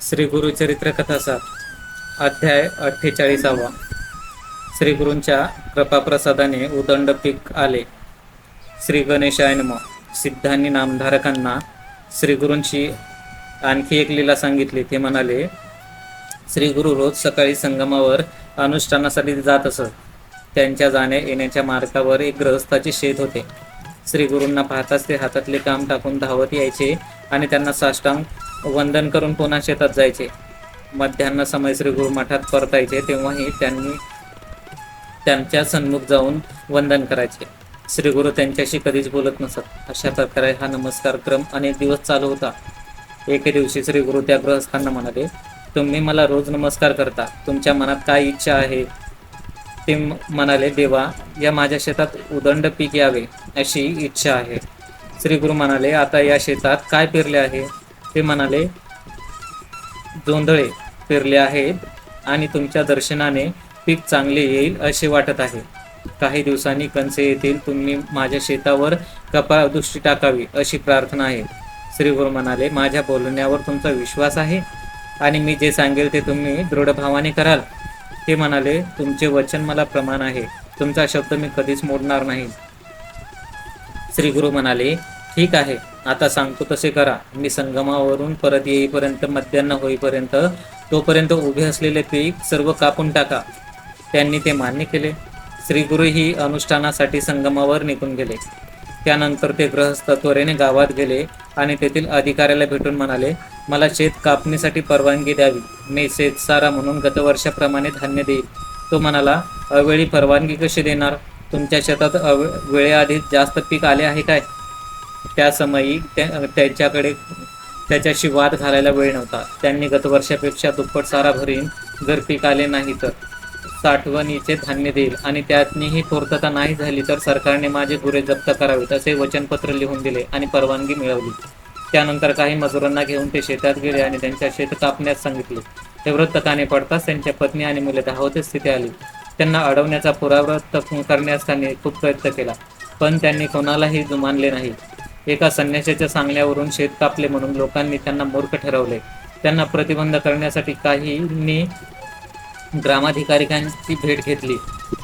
श्री गुरुचरित्र कथासार अध्याय अठ्ठेचाळीसावा. श्री गुरूंच्या कृपाप्रसादाने उदंड पीक आले. श्री गणेशायनम सिद्धांनी नामधारकांना श्री गुरूंची आणखी एक लीला सांगितली. ते म्हणाले श्री गुरु रोज सकाळी संगमावर अनुष्ठानासाठी जात असत. त्यांच्या जाण्या येण्याच्या मार्गावर एक ग्रहस्थाचे शेत होते. श्री गुरूंना पाहताच ते हातातले काम टाकून धावत यायचे आणि त्यांना साष्टांग वंदन करून पुन्हा शेतात जायचे. मध्यान्ह समय श्री गुरु मठात परतायचे तेव्हाही त्यांनी त्यांच्या सन्मुख जाऊन वंदन करायचे. श्री गुरु त्यांच्याशी कधीच बोलत नसत. अशा प्रकारे हा नमस्कार क्रम अनेक दिवस चालू होता. एके दिवशी श्री गुरु त्या गृहस्थांना म्हणाले तुम्ही मला रोज नमस्कार करता. तुमच्या मनात काय इच्छा आहे? ते म्हणाले देवा या माझ्या शेतात उदंड पीक यावे अशी इच्छा आहे. श्री गुरु म्हणाले आता या शेतात काय पेरले आहे? ते म्हणाले जोंधळे फिरले आहेत आणि तुमच्या दर्शनाने पीक चांगले येईल असे वाटत आहे. काही दिवसांनी कंसे येतील तुम्ही माझ्या शेतावर कपादृष्टी टाकावी अशी प्रार्थना आहे. श्री गुरु म्हणाले माझ्या बोलण्यावर तुमचा विश्वास आहे आणि मी जे सांगेल ते तुम्ही दृढभावाने कराल. ते म्हणाले तुमचे वचन मला प्रमाण आहे. तुमचा शब्द मी कधीच मोडणार नाही. श्री गुरु म्हणाले ठीक आहे. आता सांगतो तसे करा. मी संगमावरून परत येईपर्यंत मध्यान्ह होईपर्यंत तोपर्यंत उभे असलेले पीक सर्व कापून टाका. त्यांनी ते मान्य केले. श्री गुरु ही अनुष्ठानासाठी संगमावर निघून गेले. त्यानंतर ते गृहस्थ त्वरेने गावात गेले आणि तेथील अधिकाऱ्याला भेटून म्हणाले मला शेत कापणीसाठी परवानगी द्यावी. मी शेतसारा म्हणून गतवर्षाप्रमाणे धान्य देईल तो म्हणाला अवेळी परवानगी कशी देणार? तुमच्या शेतात अवे वेळेआधी जास्त पीक आले आहे काय? त्या समयी त्यांच्याकडे त्याच्याशी वाद घालायला वेळ नव्हता. त्यांनी गतवर्षापेक्षा दुप्पट सारा भरीन जर पीक आले नाही तर. साठवणीचे धान्य देईल आणि त्यातनीही पूर्तता नाही झाली तर सरकारने माझे गुरे जप्त करावेत असे वचनपत्र लिहून दिले आणि परवानगी मिळवली. त्यानंतर काही मजुरांना घेऊन ते शेतात गेले आणि त्यांच्या शेत कापण्यास सांगितले. ते वृत्तकाने पडताच त्यांच्या पत्नी आणि मुले धावते स्थिती आली. त्यांना अडवण्याचा पुरावृत्त करण्यास त्यांनी खूप प्रयत्न केला पण त्यांनी कोणालाही जुमानले नाही. एका संन्याशाच्या सांगण्यावरून शेत कापले म्हणून लोकांनी त्यांना मूर्ख ठरवले. त्यांना प्रतिबंध करण्यासाठी काहींनी ग्रामाधिकारिकांची भेट घेतली.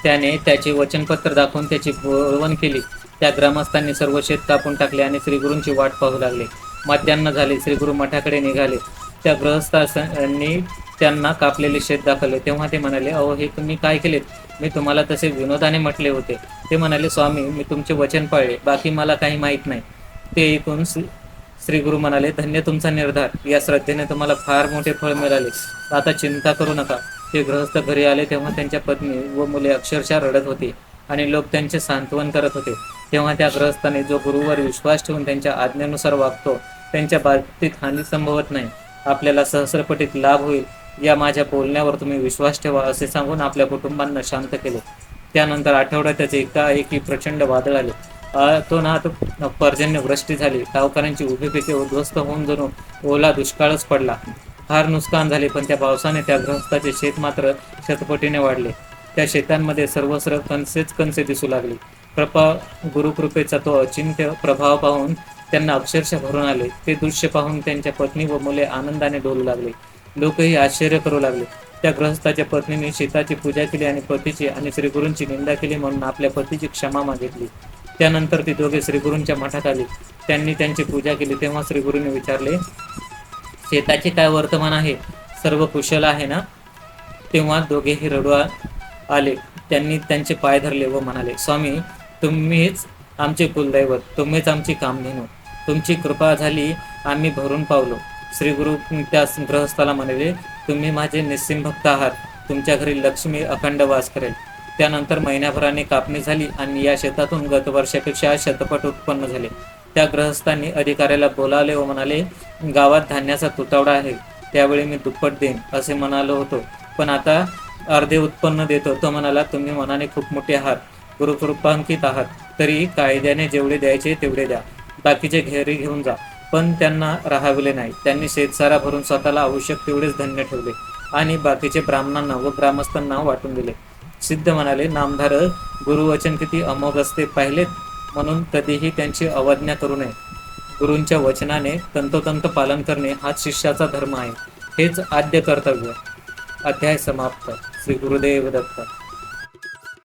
त्याने त्याचे वचनपत्र दाखवून त्याची बोलवण केली. त्या ग्रामस्थांनी सर्व शेत कापून टाकले आणि श्रीगुरूंची वाट पाहू लागले. मध्यान्न झाले. श्रीगुरु मठाकडे निघाले. त्या ग्रहस्थांनी त्यांना कापलेले शेत दाखवले. तेव्हा ते म्हणाले अहो हे तुम्ही काय केलेत? मी तुम्हाला तसे विनोदाने म्हटले होते. ते म्हणाले स्वामी मी तुमचे वचन पाळले. बाकी मला काही माहीत नाही. ते ऐकून श्री श्री गुरु म्हणाले धन्य तुमचा निर्धार. या श्रद्धेने तुम्हाला फार मोठे फळ मिळाले. आता चिंता करू नका. ते गृहस्थ घरी आले तेव्हा त्यांच्या पत्नी व मुले अक्षरशः रडत होती आणि लोक त्यांचे सांत्वन करत होते. तेव्हा त्या गृहस्थाने जो गुरुवर विश्वास ठेवून त्यांच्या आज्ञेनुसार वागतो त्यांच्या बाबतीत हानी संभवत नाही. आपल्याला सहस्रपटीत लाभ होईल. या माझ्या बोलण्यावर तुम्ही विश्वास ठेवा असे सांगून आपल्या कुटुंबांना शांत केले. त्यानंतर आठवड्यातच एकाएकी प्रचंड वादळ आले. तो ना तो पर्जन्यवृष्टी झाली. गावकऱ्यांची उभी पिके उद्ध्वस्त होऊन जणू ओला दुष्काळच पडला. फार नुकसान झाले पण त्या पावसाने त्या गृहस्थाचे शेत मात्र शतपटीने वाढले. त्या शेतांमध्ये सर्वस्र कणसेच कणसे दिसू लागले. कृपा गुरुकृपेचा तो अचिंत्य प्रभाव पाहून त्यांना अक्षरशः भरून आले. ते दृश्य पाहून त्यांच्या पत्नी व मुले आनंदाने डोलू लागले. लोकही आश्चर्य करू लागले. त्या गृहस्थाच्या पत्नीने शेताची पूजा केली आणि पतीची आणि श्रीगुरूंची निंदा केली म्हणून आपल्या पतीची क्षमा मागितली. त्यानंतर ती दोघे श्रीगुरूंच्या मठात आली. त्यांनी त्यांची पूजा केली. तेव्हा श्रीगुरूंनी विचारले शेताचे काय वर्तमान आहे? सर्व कुशल आहे ना? तेव्हा दोघेही रडू आले. त्यांनी त्यांचे पाय धरले व म्हणाले स्वामी तुम्हीच आमचे कुलदैवत. तुम्हीच आमची कामधेनू. तुमची कृपा झाली आम्ही भरून पावलो. श्री गुरु त्या ग्रहस्थाला म्हणाले तुम्ही माझे निस्सिम भक्त आहात. तुमच्या घरी लक्ष्मी अखंड वास करेल. त्यानंतर महिन्याभराने कापणी झाली आणि या शेतातून गत वर्षापेक्षा शतपट उत्पन्न झाले. त्या ग्रहस्थांनी अधिकाऱ्याला बोलावले व म्हणाले गावात धान्याचा तुटवडा आहे. त्यावेळी मी दुप्पट देईन असे म्हणालो होतो. पण आता अर्धे उत्पन्न देतो. तो म्हणाला तुम्ही मनाने खूप मोठे आहात. गुरुकृपांकित आहात. तरी कायद्याने जेवढे द्यायचे तेवढे द्या. बाकीचे घेरी घेऊन जा. पण त्यांना राहाविले नाही. त्यांनी शेतसारा भरून स्वतःला आवश्यक तेवढेच धन्य ठेवले आणि बाकीचे ब्राह्मणांना व ग्रामस्थांना वाटून दिले. सिद्ध म्हणाले नामधारक गुरुवचन किती अमोघ असते पाहिलेत म्हणून कधीही त्यांची अवज्ञा करू नये. गुरूंच्या वचनाने तंतोतंत पालन करणे हाच शिष्याचा धर्म आहे. हेच आद्य कर्तव्य. अध्याय समाप्त. श्री गुरुदेव दत्त.